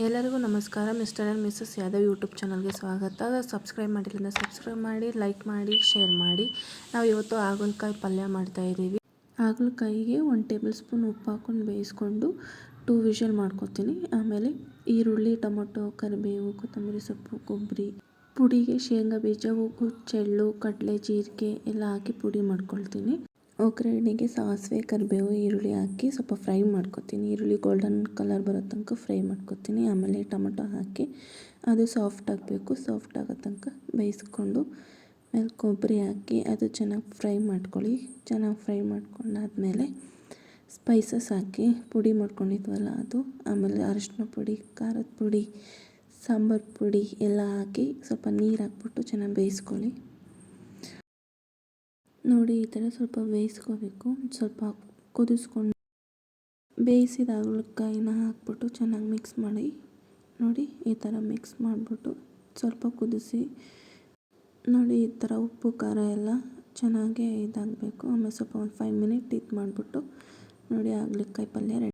ಎಲ್ಲರಿಗೂ ನಮಸ್ಕಾರ, mister and missus Yadav YouTube ಚಾನಲ್ಗೆ ಸ್ವಾಗತ. ಸಬ್ಸ್ಕ್ರೈಬ್ ಮಾಡಿಲ್ಲ ಸಬ್ಸ್ಕ್ರೈಬ್ ಮಾಡಿ, ಲೈಕ್ ಮಾಡಿ, ಶೇರ್ ಮಾಡಿ. ನಾವು ಇವತ್ತು ಹಾಗಲಕಾಯಿ ಪಲ್ಯ ಮಾಡ್ತಾಯಿದ್ದೀವಿ ಹಾಗಲಕಾಯಿಗೆ ಒಂದು ಟೇಬಲ್ ಸ್ಪೂನ್ ಉಪ್ಪು ಹಾಕ್ಕೊಂಡು ಬೇಯಿಸ್ಕೊಂಡು ಟೂ ವಿಷಲ್ ಮಾಡ್ಕೊತೀನಿ. ಆಮೇಲೆ ಈರುಳ್ಳಿ, ಟೊಮೊಟೊ, ಕರಿಬೇವು, ಕೊತ್ತಂಬರಿ ಸೊಪ್ಪು, ಕೊಬ್ಬರಿ, ಪುಡಿಗೆ ಶೇಂಗಾ ಬೀಜ ಚೆಳ್ಳು, ಕಡಲೆ, ಜೀರಿಗೆ ಎಲ್ಲ ಹಾಕಿ ಪುಡಿ ಮಾಡ್ಕೊಳ್ತೀನಿ. ಒಗ್ಗರಣೆಗೆ ಸಾಸಿವೆ, ಕರಿಬೇವು, ಈರುಳ್ಳಿ ಹಾಕಿ ಸ್ವಲ್ಪ ಫ್ರೈ ಮಾಡ್ಕೊತೀನಿ. ಈರುಳ್ಳಿ ಗೋಲ್ಡನ್ ಕಲರ್ ಬರೋ ತನಕ ಫ್ರೈ ಮಾಡ್ಕೊತೀನಿ. ಆಮೇಲೆ ಟೊಮೊಟೊ ಹಾಕಿ ಅದು ಸಾಫ್ಟ್ ಆಗಬೇಕು. ಸಾಫ್ಟ್ ಆಗೋ ತನಕ ಬೇಯಿಸ್ಕೊಂಡು ಆಮೇಲೆ ಕೊಬ್ಬರಿ ಹಾಕಿ ಅದು ಚೆನ್ನಾಗಿ ಫ್ರೈ ಮಾಡ್ಕೊಳ್ಳಿ. ಚೆನ್ನಾಗಿ ಫ್ರೈ ಮಾಡ್ಕೊಂಡಾದ್ಮೇಲೆ ಸ್ಪೈಸಸ್ ಹಾಕಿ ಪುಡಿ ಮಾಡ್ಕೊಂಡಿದ್ವಲ್ಲ ಅದು. ಆಮೇಲೆ ಅರಿಶಿನ ಪುಡಿ, ಖಾರದ ಪುಡಿ, ಸಾಂಬಾರು ಪುಡಿ ಎಲ್ಲ ಹಾಕಿ ಸ್ವಲ್ಪ ನೀರು ಹಾಕ್ಬಿಟ್ಟು ಚೆನ್ನಾಗಿ ಬೇಯಿಸ್ಕೊಳ್ಳಿ. ನೋಡಿ, ಈ ಥರ ಸ್ವಲ್ಪ ಬೇಯಿಸ್ಕೋಬೇಕು. ಸ್ವಲ್ಪ ಕುದಿಸ್ಕೊಂಡು ಬೇಯಿಸಿದ ಹಾಗಲಕಾಯಿನ ಹಾಕ್ಬಿಟ್ಟು ಚೆನ್ನಾಗಿ ಮಿಕ್ಸ್ ಮಾಡಿ. ನೋಡಿ, ಈ ಥರ ಮಿಕ್ಸ್ ಮಾಡಿಬಿಟ್ಟು ಸ್ವಲ್ಪ ಕುದಿಸಿ. ನೋಡಿ, ಈ ಥರ ಉಪ್ಪು, ಖಾರ ಎಲ್ಲ ಚೆನ್ನಾಗೇ ಇದಾಗಬೇಕು. ಆಮೇಲೆ ಸ್ವಲ್ಪ ಒಂದು ಫೈವ್ ಮಿನಿಟ್ ಇದು ಮಾಡಿಬಿಟ್ಟು ನೋಡಿ ಹಾಗಲಕಾಯಿ ಪಲ್ಯ ರೆಡಿ